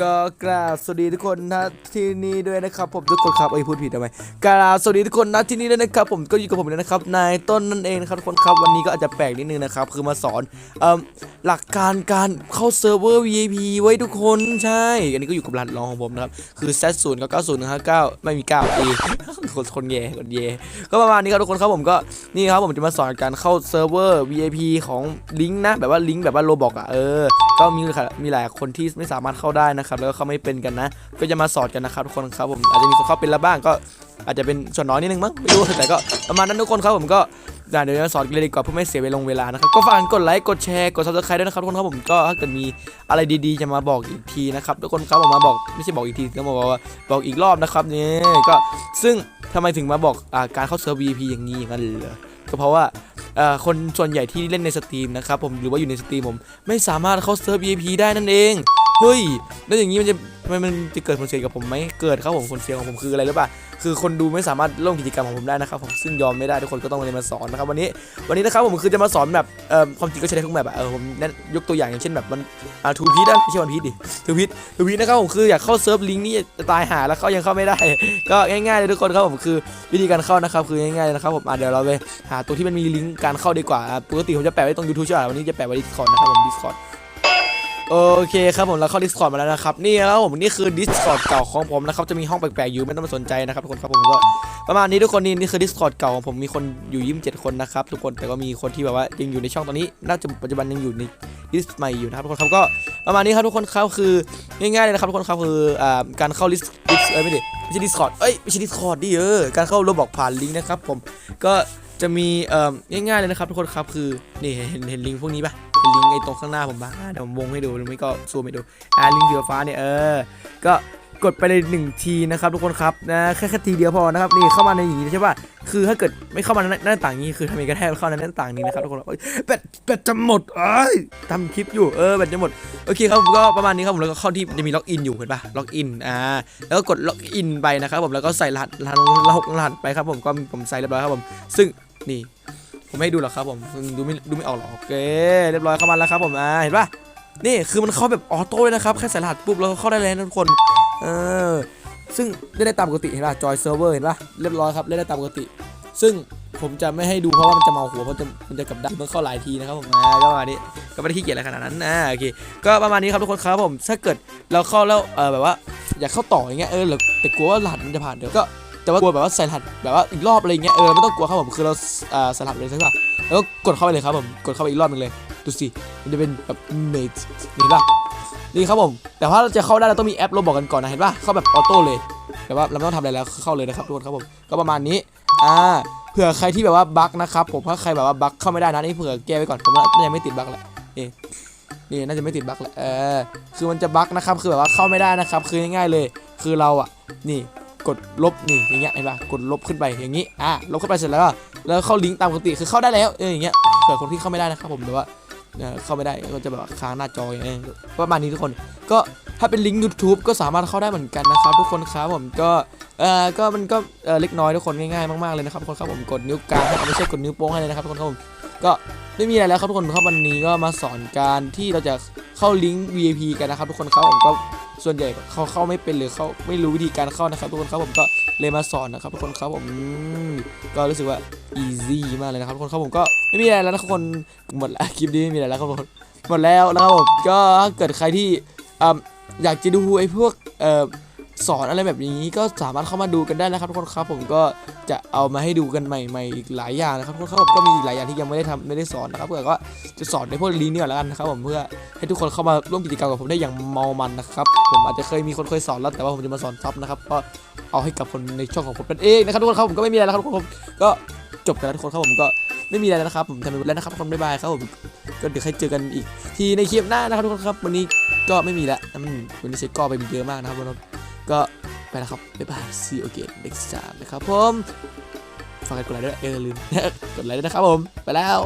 ก็กราบสวัสดีทุกคนนะที่นี่ด้วยนะครับผมทุกคนครับเอ้พูดผิดทำไมกราบสวัสดีทุกคนนะที่นี่ด้วยนะครับผมก็อยู่กับผมเลยนะครับนายต้นนั่นเองนะครับทุกคนครับวันนี้ก็อาจจะแปลกนิดนึงนะครับคือมาสอนเอ่อหลักการการเข้าเซิร์ฟเวอร์ VIP ไว้ทุกคนใช่ อันนี้ก็อยู่กับร้านรองของผมนะครับคือ Z 0 9 9 0 1 5 9ไม่มี9ปีคนคนเย่คนเย่ก็ประมาณนี้ครับทุกคนครับผมก็นี่ครับผมจะมาสอนการเข้าเซิร์ฟเวอร์ VIP ของลิงก์นะแบบว่าลิงก์แบบว่าโรบอกอะเออก็มีค่ะมีหลายคนที่ไม่สามารถเข้าได้นะครับ แล้วก็เขาไม่เป็นกันนะ ก็จะมาสอนกันนะครับทุกคนครับผมอาจจะมีคนเข้าเป็นแล้วบ้างก็อาจจะเป็นส่วนน้อยนิดนึงมั้งไม่รู้แต่ก็ประมาณนั้นทุกคนครับผมก็เดี๋ยวจะสอนกันเลยดีกว่าเพื่อไม่เสียเวลาเวลานะครับก็ฝากกดไลค์กดแชร์กดซับสไครต์ด้วยนะครับทุกคนครับผมก็ถ้าเกิดมีอะไรดีๆ จะมาบอกอีกทีนะครับทุกคนครับผมมาบอกไม่ใช่บอกอีกทีต้องบอกว่าบอกอีกรอบนะครับเนี่ยก็ซึ่งทำไมถึงมาบอกอาการเข้าเซิร์ฟ VP อย่างนี้อย่างนั้นเหรอ ก็เพราะว่าคนส่วนใหญ่ที่เล่นในสตรีมนะครับผมหรือว่าอยู่ในสตรีมผมไม่สามารถเข้าเซิร์ฟ VIP ได้นั่นเอง เฮ้ย แล้วอย่างนี้มันจะมันมันจะเกิดผลเสียกับผมไหมเกิดครับผมผลเสียของผมคืออะไรหรือเปล่าคือคนดูไม่สามารถร่วมกิจกรรมของผมได้นะครับผมซึ่งยอมไม่ได้ทุกคนก็ต้องเลยมาสอนนะครับวันนี้วันนี้นะครับผมคือจะมาสอนแบบเอ่อความจริงก็ใช้ได้ทุกแบบอะเออผมแนะยกตัวอย่างอย่างเช่นแบบมันอ่าทูพีทนะไม่ใช่วันพีทดิทูพีททูพีทนะครับผมคืออยากเข้าเซิร์ฟลิงก์นี่จะตายหาแล้วเขายังเข้าไม่ได้ ก็ง่ายๆเลยทุกคนครับผมคือวิธีการเข้านะครับคือง่ายๆเลยนะครับผมอะเดี๋ยวเราไปหาตัวที่มันมีลิงก์การเข้าดีกว่าปกติผมจะแปะไว้ตรง YouTube ใช่ไหมวันนี้จะแปะไว้ Discord นะครับผม Discord โอเคครับผมเราเข้า Discord มาแล้วนะครับนี่แล้วผมนี่คือ Discord เก่าของผมนะครับจะมีห้องแปลกๆอยู่ไม่ต้องมาสนใจนะครับทุกคนครับผมก็ประมาณนี้ทุกคนนี่นี่คือ Discord เก่าของผมมีคนอยู่ยี่สิบเจ็ดคนนะครับทุกคนแต่ก็มีคนที่แบบว่ายังอยู่ในช่องตอนนี้น่าจะปัจจุบันยังอยู่ในดิสใหม่อยู่นะครับทุกคนครับก็ประมาณนี้ครับทุกคนครับคือง่ายๆเลยนะครับทุกคนครับคืออ่าการเข้า list list เอ้ยไม่ดิไม่ใช่ Discord เอ้ยไม่ใช่ Discord ดิเออการเข้าระบบผ่านลิงก์นะครับผมก็ จะมีเอ่อง่ายๆเลยนะครับทุกคนครับคือนี่เห็นเห็นลิงพวกนี้ปะลิงไอ้ตรงข้างหน้าผมบ้างอะเดี๋ยวผมวงให้ดูหรือไม่ก็ซูมให้ดูอ่าลิงเสือฟ้าเนี่ยเออก็ กดไปเลยหนึ่งทีนะครับทุกคนครับนะแค่แค่ทีเดียวพอนะครับนี่เข้ามาในอย่างนี้ใช่ป่ะคือถ้าเกิดไม่เข้ามาในหน้าต่างนี้คือทำเองก็แทบเข้าในหน้าต่างนี้นะครับทุกคนเอ้ยแบตแบตจะหมดเอ้ยทำคลิปอยู่เออแบตจะหมดโอเคครับผมก็ประมาณนี้ครับผมแล้วก็เข้าที่จะมีล็อกอินอยู่เห็นป่ะล็อกอินอ่าแล้วก็กดล็อกอินไปนะครับผมแล้วก็ใส่รหัสรหัสรหัสไปครับผมก็ผมใส่เรียบร้อยครับผมซึ่งนี่ผมไม่ให้ดูหรอกครับผมดูไม่ดูไม่ออกหรอกโอเคเรียบร้อยเข้ามาแล้วครับผมอ่าเห็นป่ะนี่คือมันเข้าแบบออโต้เลยนะครับแค่ใส่รหัสปุ๊บแล้วเข้าได้เลยทุกคน เออซึ่งเล่นได้ตามปกติเห็นปะจอยเซิร์ฟเวอร์เห็นปะเรียบร้อยครับเล่นได้ตามปกติ ซึ่งผมจะไม่ให้ดูเพราะว่ามันจะเมาหัวเพราะจะมันจะกับดักมันเข้าหลายทีนะครับผมอ่าก็ประมาณนี้ก็ไม่ได้ขี้เกียจอะไรขนาดนั้นอ่าโอเคก็ประมาณนี้ครับทุกคนครับผมถ้าเกิดเราเข้าแล้วเออแบบว่าอยากเข้าต่ออย่างเงี้ยเออหรือแต่กลัวว่ารหัสมันจะผ่านเดี๋ยวก็แต่ว่ากลัวแบบว่าใส่รหัสแบบว่าอีกรอบอะไรเงี้ยเออไม่ต้องกลัวครับผมคือเราอ่าใส่รหัสเลยใช่ปะแล้วก็กดเข้าไปเลยครับผมกดเข้าไปอีกรอบหนึงเลยดูสิมันจะเป็นแบบเมทเห็นปะ นี่ครับผม แต่ว่าเราจะเข้าได้เราต้องมีแอปเรบอกกันก่อนนะเห็นปะเข้าแบบออโต้เลยแต่ว่าเราไม่ต้องทำอะไรแล้วเข้าเลยนะครับทุกคนครับผมก็ประมาณนี้อ่าเผื่อใครที่แบบว่าบั๊กนะครับผมถ้าใครแบบว่าบั๊กเข้าไม่ได้นะนี่เผื่อแก้ไว้ก่อนผมว่าน่าจะไม่ติดบั๊กแหละนี่นี่น่าจะไม่ติดบั๊กแหละเออคือมันจะบั๊กนะครับคือแบบว่าเข้าไม่ได้นะครับคือง่ายๆเลย คือเราอะนี่กดลบนี่อย่างเงี้ยเห็นปะกดลบขึ้นไปอย่างงี้อะลบขึ้นไปเสร็จแล้วแล้วเข้าลิงก์ตามปกติคือเข้าได้แล้วเอออย่างเงี้ยเผื่อคนที่เข้าไม่ได้นะครับผมหรือว่า เข้าไม่ได้ก็จะแบบค้างหน้าจออย่างเงี้ประมาณนี้ทุกคน ก็ถ้าเป็นลิงก์ YouTube ก็สามารถเข้าได้เหมือนกันนะครับ ทุกคนครับผมก็เอ่อก็มันก็เอ่อเล็กน้อยทุกคนง่ายๆมากๆเลยนะครับทุกคนครับผมกดนิ้วกลางไม่ใช่กดนิ้วโป้งให้เลยนะครับทุกคนครับผมก็ไม่มีอะไรแล้วครับทุกคนครับวันนี้ก็มาสอนการที่เราจะเข้าลิงก์ VIP กันนะครับ ทุกคนครับผมก็ส่วนใหญ่เขาเข้าไม่เป็นหรือเขาไม่รู้วิธีการเข้านะครับ ทุกคนครับผมก็เลยมาสอนนะครับทุกคนครับผมอืมก็รู้สึกว่า easy มากเลยนะครับทุกคนครับผมก็ ไม่มีอะไรแล้วนะทุกคนหมดแล้วคลิปนี้ไม่มีอะไรแล้วครับทุกคนหมดแล้วนะครับผมก็ถ้าเกิดใครที่ออยากจะดูไอ้พวกออสอนอะไรแบบนี้ก็สามารถเข้ามาดูกันได้นะครับทุกคนครับ ผมก็จะเอามาให้ดูกันใหม่ๆอีกหลายอย่างนะครับทุกคนครับผมก็มีอีกหลายอย่างที่ยังไม่ได้ทำไม่ได้สอนนะครับเพื่อก็จะสอนในพวกลีเนี่ยแล้วกันนะครับผมเพื่อให้ทุกคนเข้ามาร่วมกิจกรรมกับผมได้อย่างเมามันนะครับผมอาจจะเคยมีคนเคยสอนแล้วแต่ว่าผมจะมาสอนซับนะครับก็เอาให้กับคนในช่องของผมนั่นเองนะครับทุกคนครับผมก็ไม่มีอะไรแล้วครับทุกคนก็จบกันแล้วทุกคนครับผมก็ ไม่มีอะไรแล้วนะครับผมทำไปหมดแล้วนะครับทุกคนบ๊ายบายครับผมก็เดี๋ยวใครเจอกันอีก ทีในคลิปหน้านะครับทุกคนครับ วันนี้ก็ไม่มีแล้วอืมวันนี้ใช้ก้อไปเยอะมากนะครับทุกคนก็ไปแล้วครับบ๊ายบาย see you again next time นะครับผมฝากกดไลค์ด้วยเออลืมกดไลค์ด้วยนะครับผม ไปแล้ว